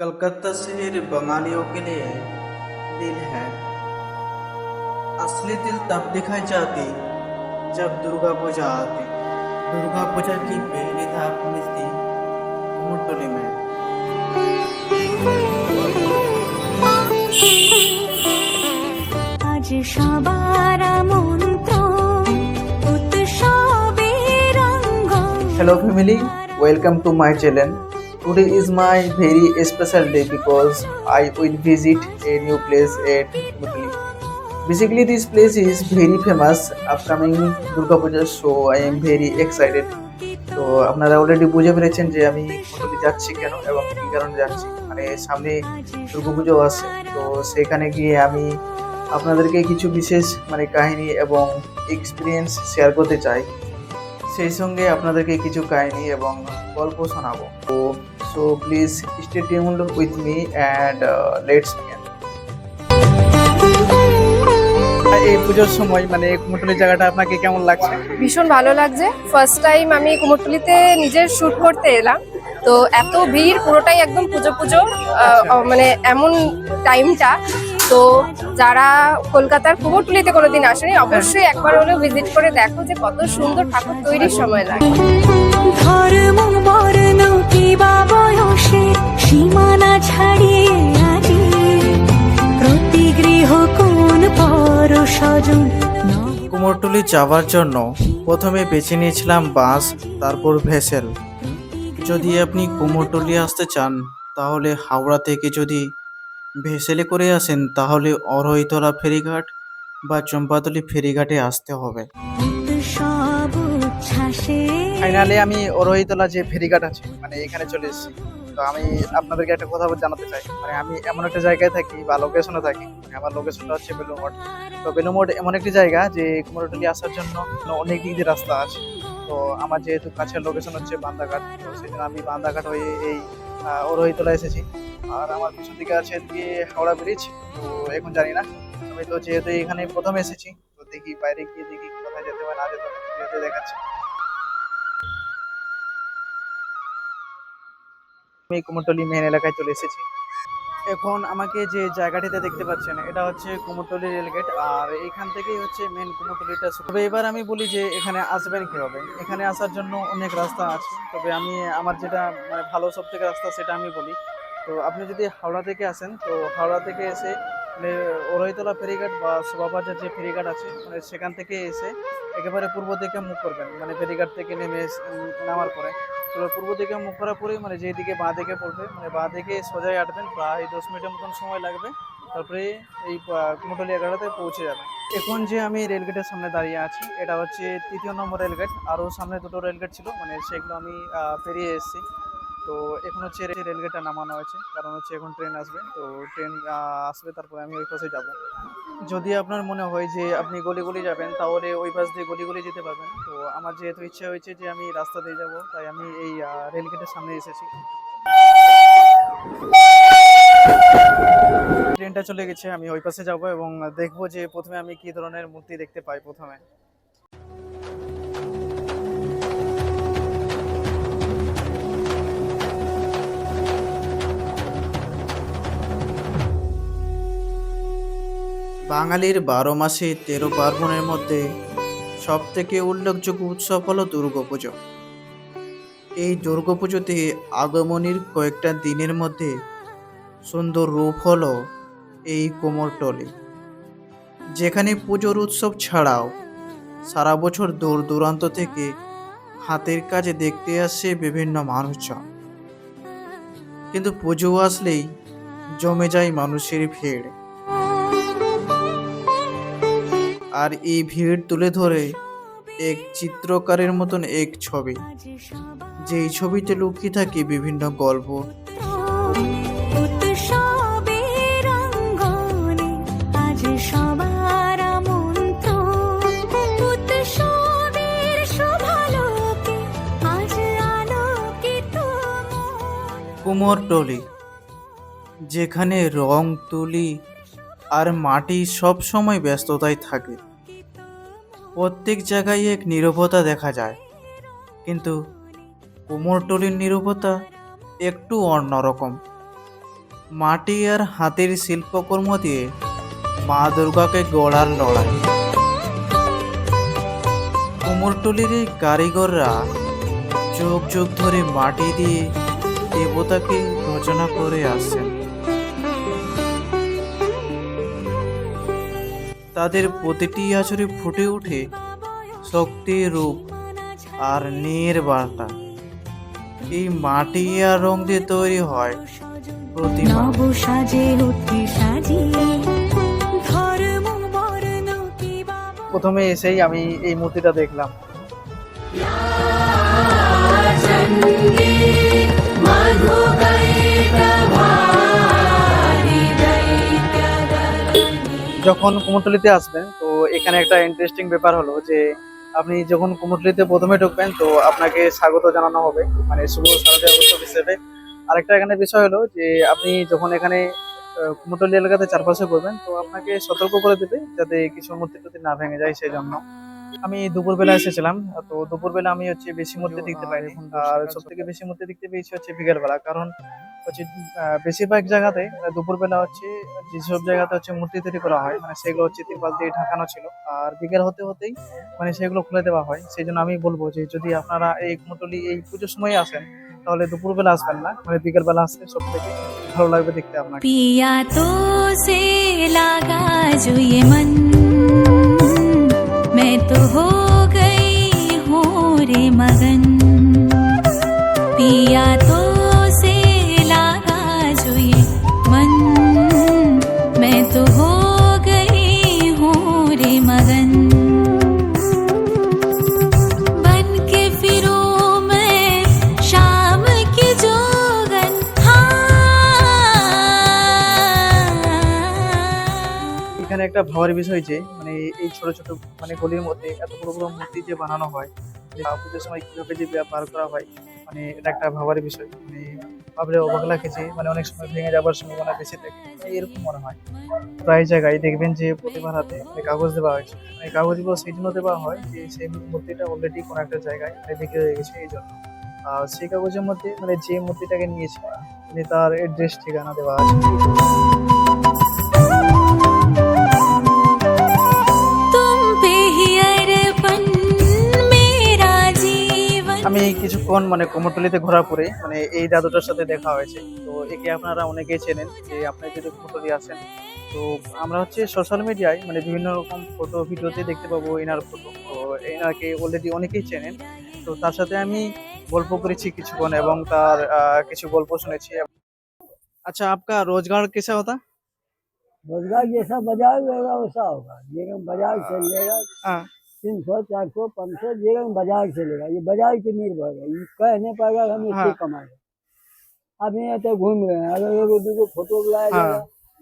कलकत्ता शहर बंगालियों के लिए दिल है असली दिल तब दिखाई जाती जब दुर्गा पूजा आती दुर्गा पूजा की पहली धाप मिलती कुमोरटोली में আজ সবার মন্ত্র উৎসবের অঙ্গন Hello family, welcome to my channel. today is my very special day because I will visit a new place at Mutli basically this place is very famous upcoming Durga Puja so I am very excited তো আপনারা already বুঝে পেরেছেন যে আমি মোটামুটি যাচ্ছি কেন এবং কী কারণে যাচ্ছি। মানে সামনে দুর্গা পুজো আছে, তো সেখানে গিয়ে আমি আপনাদেরকে কিছু বিশেষ মানে কাহিনী এবং এক্সপিরিয়েন্স শেয়ার করতে চাই। সেই সঙ্গে আপনাদেরকে কিছু কাহিনী এবং গল্প শোনাবো। তো so please stay tuned with me and let's begin এই পুজোর সময় মানে কুমোটলি জায়গাটা আপনাকে কেমন লাগছে? ভীষণ ভালো লাগছে। ফার্স্ট টাইম আমি কুমোরটুলিতে নিজের শুট করতে এলাম। তো এত ভিড় পুরোটাই একদম পুজো পুজো মানে এমন টাইমটা তো যারা কলকাতার কুমোরটুলিতে কোনোদিন আসেনি অবশ্যই একবার হলেও ভিজিট করে দেখো যে কত সুন্দর ঠাকুর তৈরির সময় লাগে। কুমোরটুলি যাওয়ার জন্য প্রথমে বেছে নিয়েছিলাম বাস তারপর ভেসেল। যদি আপনি কুমোরটুলি আসতে চান, তাহলে হাওড়া থেকে যদি ভেসেলে করে আসেন, তাহলে অরহিতলা ফেরিঘাট বা চম্পাতলি ফেরিঘাটে আসতে হবে। ফাইনালি আমি অরোহিতলা যে ফেরিঘাট আছে মানে এখানে চলে এসেছি। তো আমি আপনাদেরকে একটা কথা জানাতে চাই। মানে আমি এমন একটা জায়গায় থাকি, বা লোকেশনে থাকি মানে আমার লোকেশনটা হচ্ছে বেলুমোড় তো বেলুমোড় এমন একটি জায়গা যে কুমোরটুলি আসার জন্য অনেক দিক দিয়ে রাস্তা আছে। তো আমার যেহেতু কাছের লোকেশন হচ্ছে বান্দাঘাট, তো জন্য আমি বান্দাঘাট হয়ে এই অরোহিতলা এসেছি। আর আমার পিছন দিকে আছে এদিকে হাওড়া ব্রিজ তো এখন জানি না। আমি তো যেহেতু এখানে প্রথম এসেছি, তো দেখি বাইরে গিয়ে দেখি কোথায় যেতে হয়, না যেতে যেতে দেখাচ্ছি। আমি কুমোরটলি মেন এলাকায় চলে এসেছি। এখন আমাকে যে জায়গাটিতে দেখতে পাচ্ছেন, এটা হচ্ছে কুমোরটলি রেলগেট আর এখান থেকেই হচ্ছে মেন কুমোরটলিটা শুরু। তবে এবার আমি বলি যে এখানে আসবেন কীভাবে? এখানে আসার জন্য অনেক রাস্তা আছে, তবে আমি আমার যেটা মানে ভালো সব থেকে রাস্তা সেটা আমি বলি। তো আপনি যদি হাওড়া থেকে আসেন, তো হাওড়া থেকে এসে মানে ওরইতলা ফেরিঘাট বা শোভাবাজার যে ফেরিঘাট আছে মানে সেখান থেকে এসে একেবারে পূর্ব দিকে মুখ করবেন। মানে ফেরিঘাট থেকে নেমে নামার পরে। তো পূর্ব দিকে মুখ করার পরেই মানে যেদিকে বাঁ দিকে পড়বে মানে বাঁ দিকে সোজাই আটবেন, প্রায় দশ মিনিটের মতন সময় লাগবে, তারপরে এই কুমোটলি এগারোতে পৌঁছে যাবে এখন যে আমি রেলগেটের সামনে দাঁড়িয়ে আছি, এটা হচ্ছে তৃতীয় নম্বর রেলগেট, আরও সামনে দুটো রেলগেট ছিল মানে সেগুলো আমি পেরিয়ে এসেছি। তো এখন হচ্ছে রেলগেটটা নামানো হয়েছে। কারণ হচ্ছে এখন ট্রেন আসবে। তো ট্রেন আসবে, তারপরে আমি ওই পাশে যাব। যদি আপনার মনে হয় যে আপনি গলি গলি যাবেন, তাহলে ওই পাশ দিয়ে গলি গলি যেতে পারবেন। তো আমার যেহেতু ইচ্ছা হয়েছে যে আমি রাস্তা দিয়ে যাব, তাই আমি এই রেলগেটের সামনে এসেছি। ট্রেনটা চলে গেছে, আমি ওই পাশে যাব এবং দেখব যে প্রথমে আমি কি ধরনের মূর্তি দেখতে পাই প্রথমে। বাঙালির বারো মাসে তেরো পার্বণের মধ্যে সব থেকে উল্লেখযোগ্য উৎসব হলো দুর্গাপুজো এই দুর্গাপুজোতে আগমনীর কয়েকটা দিনের মধ্যে সুন্দর রূপ হলো এই কোমরটলি যেখানে পুজোর উৎসব ছাড়াও সারা বছর দূর দূরান্ত থেকে হাতের কাজে দেখতে আসে বিভিন্ন মানুষজন। কিন্তু পুজো আসলেই জমে যায় মানুষের ভিড়। আর এই ভিড় তুলে ধরে এক চিত্রকারের মতন এক ছবি। যেই ছবিতে লুকিয়ে থাকে বিভিন্ন গল্প। কুমোরটলি যেখানে রং তুলি আর মাটি সব সময় ব্যস্ততায় থাকে। প্রত্যেক জায়গায় এক নিরবতা দেখা যায়। কিন্তু কুমোরটলির নিরবতা একটু অন্যরকম। মাটি আর হাতের শিল্পকর্ম দিয়ে মা দুর্গাকে গড়ার লড়াই। কুমোরটুলির এই কারিগররা যুগ যুগ ধরে মাটি দিয়ে দেবতাকে রচনা করে আসছেন। তাদের প্রতিটি আচরে ফুটে ওঠে শক্তির রূপ আর নের বার্তা এই মাটি আর রং দিয়ে তৈরি হয় প্রথমে এসেই আমি এই মূর্তিটা দেখলাম। যখন কুমোরটুলিতে আসবেন, তো এখানে একটা ইন্টারেস্টিং ব্যাপার হলো যে, আপনি যখন কুমোরটুলিতে প্রথমে ঢুকবেন, তো আপনাকে স্বাগত জানানো হবে। মানে শুভ শারদীয় উৎসব হিসেবে। আরেকটা এখানে বিষয় হলো যে, আপনি যখন এখানে কুমোরটুলি এলাকাতে চারপাশে করবেন তো আপনাকে সতর্ক করে দেবে যাতে কিছু মূর্তি টুর্তি না ভেঙে যায় সেই জন্য আমি দুপুরবেলা এসেছিলাম, তো দুপুরবেলা আমি হচ্ছে বেশি মূর্তি দেখতে পাইনি। আর সব থেকে বেশি মূর্তি দেখতে পেয়েছি হচ্ছে বিকেলবেলা। কারণ হচ্ছে আহ, বেশিরভাগ জায়গাতে মানে দুপুরবেলা হচ্ছে যেসব জায়গাতে হচ্ছে মূর্তি তৈরি করা হয় মানে সেগুলো হচ্ছে তিরপাল দিয়ে ঢাকানো ছিল আর বিকেল হতে হতেই মানে সেগুলো খুলে দেওয়া হয় সেই জন্য আমি বলবো যে যদি আপনারা এই কুমোটলি এই পুজোর সময় আসেন তাহলে দুপুরবেলা আসবেন না মানে বিকেলবেলা আসলে সব থেকে ভালো লাগবে দেখতে আপনাকে पिया तो से लगा जो ये मन मैं तो हो गई हूँ रे मगन पिया तो একটা ভাবার বিষয় যে মানে এই ছোট ছোট মানে গলির মধ্যে এত বড় বড় মূর্তি যে বানানো হয় পুজোর সময় কীভাবে যে ব্যবহার করা হয় মানে এটা একটা ভাবার বিষয়। মানে ভাবলে অবাক লাগে যে মানে অনেক সময় ভেঙে যাবার সম্ভাবনা বেশি থাকে। মানে এরকম মনে হয়। প্রায় জায়গায় দেখবেন যে প্রতিমার হাতে মানে কাগজ দেওয়া হয়েছে। মানে কাগজগুলো সেই জন্য দেওয়া হয় যে, সেই মূর্তিটা অলরেডি কোনো একটা জায়গায় বিক্রি হয়ে গেছে এই জন্য। আর সেই কাগজের মধ্যে মানে যে মূর্তিটাকে নিয়েছে মানে তার এড্রেস ঠিকানা দেওয়া আছে। আমি কিছুক্ষণ মানে কুমোরটুলিতে ঘোরা পরে মানে এই দাদুটার সাথে দেখা হয়েছে। তো একে আপনারা অনেকেই চেনেন যে আপনার যদি ফটোলি আছেন তো আমরা হচ্ছে সোশ্যাল মিডিয়ায় মানে বিভিন্ন রকম ফটো ভিডিওতে দেখতে পাবো এনার ফটো তো এনাকে অলরেডি অনেকেই চেনেন। তো তার সাথে আমি গল্প করেছি কিছুক্ষণ এবং তার কিছু গল্প শুনেছি। আচ্ছা আপনার রোজগার কেসা হতা? রোজগার জেসা বাজার বাজার तीन सौ चार सौ पाँच सौ रंग बाज़ार चलेगा ये बाज़ार के निर्भर है। ये कह नहीं पाएगा हम हाँ। इससे कमाएँगे अब यहाँ तो घूम रहे हैं अगर एगो दूगो फ़ोटो बुलाया हाँ। जाएगा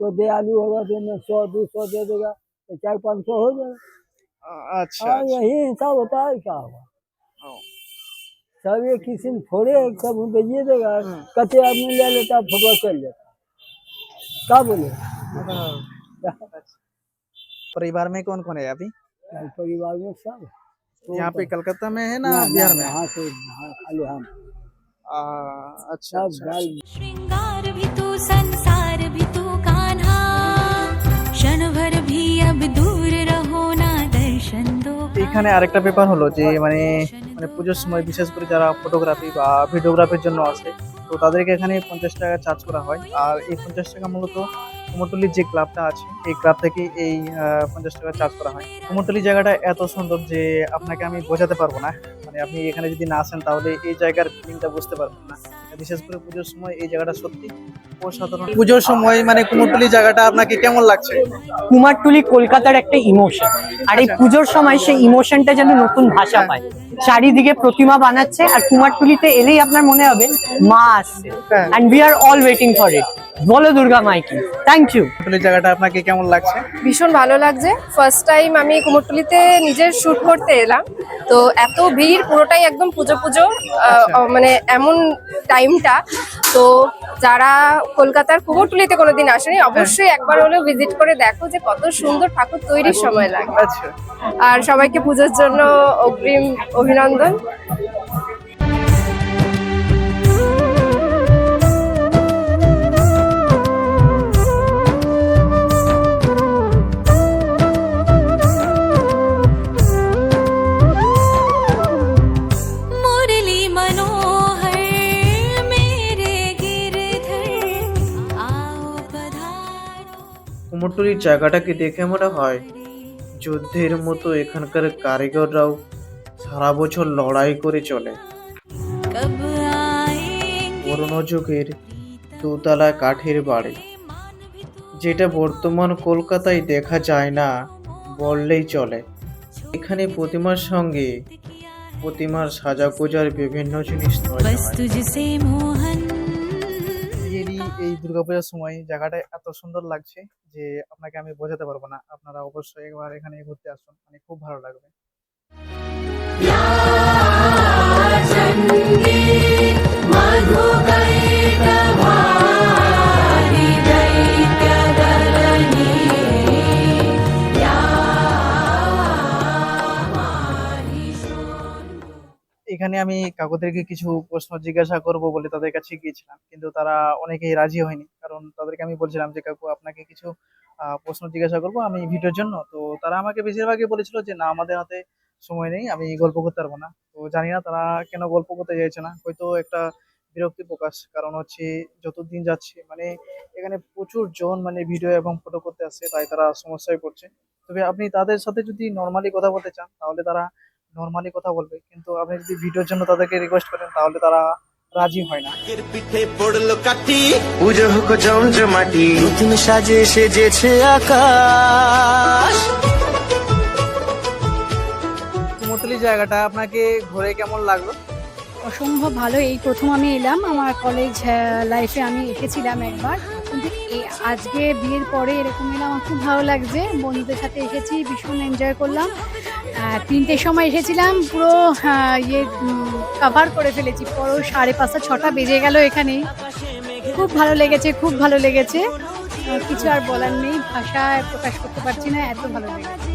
तो दे आलू होगा तो मैं सौ दो सौ दे देगा तो चार पाँच सौ हो जाएगा। अच्छा हाँ अच्छा। यही हिसाब होता है क्या होगा? सब ये किसी थोड़े सब ये देगा हम्म। कच्चे आदमी ले लेता फ़ोटो चल जाता क्या बोले? परिवार में कौन कौन है अभी? परिवार में सब यहाँ पे कलकत्ता में है ना ना, बिहार ना, में यहाँ से हाँ, खाली हम आ, अच्छा सब अच्छा गाल श्रृंगार भी तू संसार भी तू कान्हा क्षण भर भी अब दूर रहो ना दर्शन दो এখানে আরেকটা ব্যাপার হলো যে মানে মানে পুজোর সময় বিশেষ করে যারা ফটোগ্রাফি বা ভিডিওগ্রাফির জন্য আসে তো তাদেরকে এখানে পঞ্চাশ টাকা চার্জ করা হয় আর এই পঞ্চাশ টাকা মূলত কুমোরটুলির যে ক্লাবটা আছে এই ক্লাব থেকে এই পঞ্চাশ টাকা চার্জ করা হয়। কুমোরটুলি জায়গাটা এত সুন্দর যে আপনাকে আমি বোঝাতে পারব না। মানে আপনি এখানে যদি না আসেন তাহলে এই জায়গার ফিলিংটা বুঝতে পারবেন না। বিশেষ করে পুজোর সময় এই জায়গাটা সত্যি অসাধারণ। পুজোর সময় মানে কুমোরটুলি জায়গাটা আপনাকে কেমন লাগছে? কুমারটুলি কলকাতার একটা ইমোশন আর এই পুজোর সময় সেই ইমোশনটা যেন নতুন ভাষা পায়। চারিদিকে প্রতিমা বানাচ্ছে আর কুমারটুলিতে এলেই আপনার মনে হবে মা আসছে। হ্যাঁ। And we are all waiting for it বলো দুর্গা মাইকি। থ্যাংক ইউ কুমোরটুলি জায়গাটা আপনাকে কেমন লাগছে? ভীষণ ভালো লাগছে। ফার্স্ট টাইম আমি কুমোরটুলিতে নিজের শুট করতে এলাম। তো এত ভিড় পুরোটাই একদম পুজো পুজো আহ, আচ্ছা। মানে এমন টাইমটা তো যারা কলকাতার কুমোরটুলিতে কোনোদিন আসেনি অবশ্যই একবার হলেও ভিজিট করে দেখো যে কত সুন্দর ঠাকুর তৈরির সময় লাগে। আচ্ছা আর সবাইকে পুজোর জন্য অগ্রিম অভিনন্দন। ফ্যাক্টরি জায়গাটাকে দেখে মনে হয় যুদ্ধের মতো এখানকার কারিগররাও সারা বছর লড়াই করে চলে। পুরনো যুগের দুতলা কাঠের বাড়ি। যেটা বর্তমান কলকাতায় দেখা যায় না বললেই চলে। এখানে প্রতিমার সঙ্গে প্রতিমার সাজাগোজার বিভিন্ন জিনিস এই দুর্গাপূজার সময় জায়গাটা এত সুন্দর লাগছে যে আপনাকে আমি বোঝাতে পারব না। আপনারা অবশ্যই একবার এখানে ঘুরতে আসুন মানে খুব ভালো লাগবে। এখানে আমি কাকুদেরকে কিছু প্রশ্ন জিজ্ঞাসা করব বলে তাদের কাছে গিয়েছিলাম, কিন্তু তারা অনেকেই রাজি হয়নি। কারণ তাদেরকে আমি বলছিলাম যে, কাকু, আপনাকে কিছু প্রশ্ন জিজ্ঞাসা করব আমি ভিডিওর জন্য। তো তারা আমাকে বেশিরভাগই বলেছিল যে, না, আমাদের হাতে সময় নেই, আমি গল্প করতে পারব না। তো জানি না তারা কেন গল্প করতে চাইছে না। হয়তো একটা বিরক্তি প্রকাশ, কারণ হচ্ছে যতদিন যাচ্ছে মানে এখানে প্রচুর জন মানে ভিডিও এবং ফটো করতে আসছে, তাই তারা সমস্যায় পড়ছে। তবে আপনি তাদের সাথে যদি নর্মালি কথা বলতে চান, তাহলে তারা নর্মালি কথা বলবে। কিন্তু আপনি যদি ভিডিওর জন্য তাদেরকে রিকোয়েস্ট করেন তাহলে তারা রাজি হয় না। এর পিঠে পড়ল কাঠি। পুজো হোক জমজমাটি নতুন সাজে সেজেছে আকাশ। কুমোরটুলি জায়গাটা আপনাকে ঘুরে কেমন লাগল? অসম্ভব ভালো। এই প্রথম আমি এলাম। আমার কলেজ লাইফে আমি এসেছিলাম একবার। আজকে বিয়ের পরে এরকম এলাম আমার খুব ভালো লাগছে। বন্ধুদের সাথে এসেছি, ভীষণ এনজয় করলাম। তিনটের সময় এসেছিলাম, পুরো ইয়ে কাভার করে ফেলেছি। পুরো সাড়ে পাঁচটা, ছটা বেজে গেল এখানে। খুব ভালো লেগেছে, খুব ভালো লেগেছে। কিছু আর বলার নেই ভাষায় প্রকাশ করতে পারছি না, এত ভালো লেগেছে।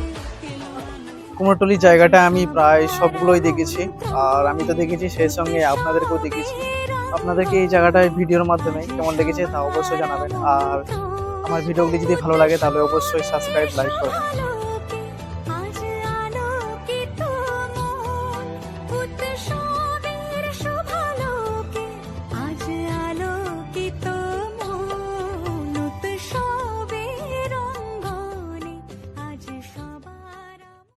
কুমোরটুলি জায়গাটা আমি প্রায় সবগুলোই দেখেছি, আর আমি তো দেখেছি সেই সঙ্গে আপনাদেরকেও দেখেছি। আপনাদেরকে এই জায়গাটায় ভিডিওর মাধ্যমে কেমন লেগেছে তা অবশ্যই জানাবেন। আর আমার ভিডিওগুলি যদি ভালো লাগে তাহলে অবশ্যই সাবস্ক্রাইব লাইক করবেন।